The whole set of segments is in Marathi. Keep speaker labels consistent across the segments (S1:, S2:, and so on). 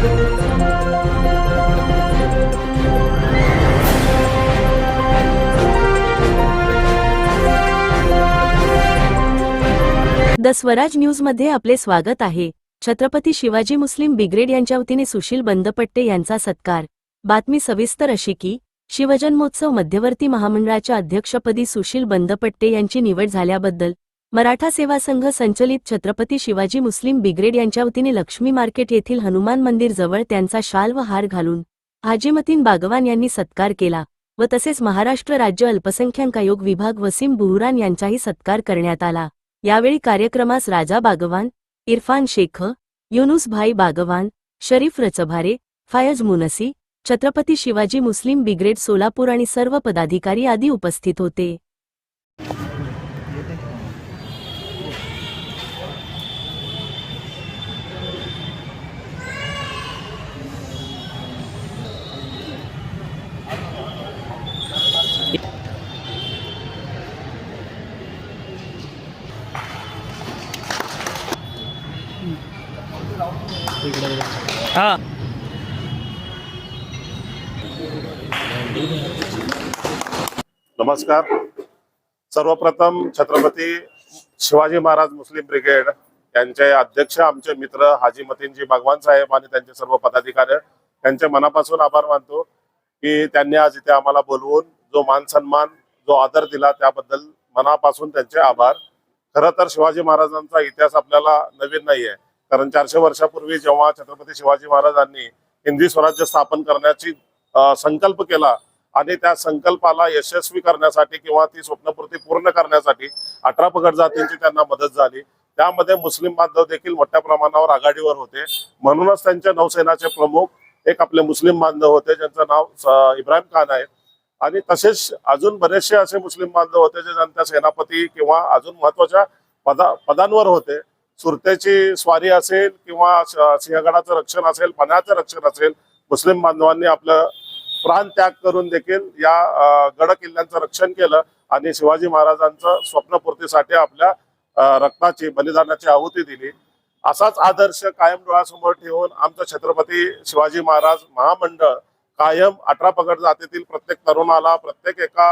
S1: द स्वराज न्यूजमध्ये आपले स्वागत आहे. छत्रपती शिवाजी मुस्लिम ब्रिगेड यांच्या वतीने सुशील बंदपट्टे यांचा सत्कार. बातमी सविस्तर अशी की शिवजन्मोत्सव मध्यवर्ती महामंडळाच्या अध्यक्षपदी सुशील बंदपट्टे यांची निवड झाल्याबद्दल मराठा सेवा संघ संचलित छत्रपती शिवाजी मुस्लिम ब्रिगेड यांच्या वतीने लक्ष्मी मार्केट येथील हनुमान मंदिर जवळ त्यांचा शाल व हार घालून हाजीमतीन बागवान यांनी सत्कार केला व तसेच महाराष्ट्र राज्य अल्पसंख्याक आयोग विभाग वसीम बुहुरान यांचाही सत्कार करण्यात आला. यावेळी कार्यक्रमास राजा बागवान इरफान शेख युनुस भाई बागवान शरीफ रचभारे फायज मुनसी छत्रपती शिवाजी मुस्लिम ब्रिगेड सोलापूर आणि सर्व पदाधिकारी आदी उपस्थित होते.
S2: हा.
S3: नमस्कार. सर्वप्रथम छत्रपती शिवाजी महाराज मुस्लिम ब्रिगेड यांचे अध्यक्ष आमचे मित्र हाजी मतीनजी भगवान साहेब आणि त्यांचे सर्व पदाधिकारी त्यांचे मनापासून आभार मानतो की त्यांनी आज इथे आम्हाला बोलवून जो मान सन्मान जो आदर दिला त्याबद्दल मनापासून त्यांचे आभार. खरं तर शिवाजी महाराजांचा इतिहास आपल्याला नवीन नाही आहे कारण चारशे वर्षापूर्वी जेव्हा छत्रपती शिवाजी महाराजांनी हिंदी स्वराज्य स्थापन करण्याची संकल्प केला आणि त्या संकल्पाला यशस्वी करण्यासाठी किंवा ती स्वप्नपूर्ती पूर्ण करण्यासाठी अठरा पगड जातींची त्यांना मदत झाली. त्यामध्ये मुस्लिम बांधव देखील मोठ्या प्रमाणावर आघाडीवर होते. म्हणूनच त्यांच्या नौसेनाचे प्रमुख एक आपले मुस्लिम बांधव होते ज्यांचं नाव इब्राहिम खान आहे. आणि तसेच अजून बरेचसे असे मुस्लिम बांधव होते जे ज्यांच्या सेनापती किंवा अजून महत्त्वाच्या पदा पदांवर होते. सुरत्याची स्वारी असेल किंवा सिंहगडाचं रक्षण असेल पाण्याचं रक्षण असेल मुस्लिम बांधवांनी आपलं प्राण त्याग करून देखील या गड किल्ल्यांचं रक्षण केलं आणि शिवाजी महाराजांचं स्वप्नपूर्तीसाठी आपल्या रक्ताची बलिदानाची आहुती दिली. असाच आदर्श कायम डोळ्यासमोर ठेवून आमचं छत्रपती शिवाजी महाराज महामंडळ कायम अठरा पगड जातीतील प्रत्येक तरुणाला प्रत्येक एका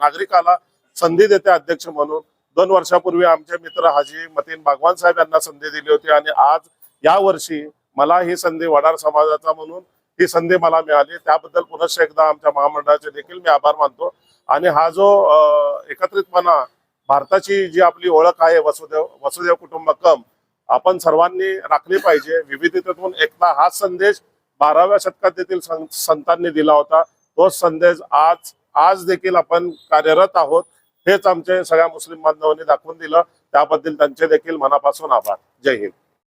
S3: नागरिकाला संधी देते अध्यक्ष म्हणून. दोन वर्षापूर्वी आमचे मित्र हाजी मतीन भगवान साहेब यांना संधी दिली होती आणि आज या वर्षी मला ही संधी वडार समाजाचा म्हणून ही संधी मला मिळाली. त्याबद्दल पुनश्च एकदा आमच्या महामंडळाचे देखील मी आभार मानतो. आणि हा जो एकत्रितपणा भारताची जी आपली ओळख आहे वसुदेव वसुदेव कुटुंबकम आपण सर्वांनी राखली पाहिजे. विविधतेतून एकता हाच संदेश बाराव्या शतकात देखील संतांनी दिला होता. तोच संदेश आज आज देखील आपण कार्यरत आहोत. हेच आमचे सगळ्या मुस्लिम बांधवांनी दाखवून दिलं. त्याबद्दल त्यांचे देखील मनापासून आभार. जय हिंद.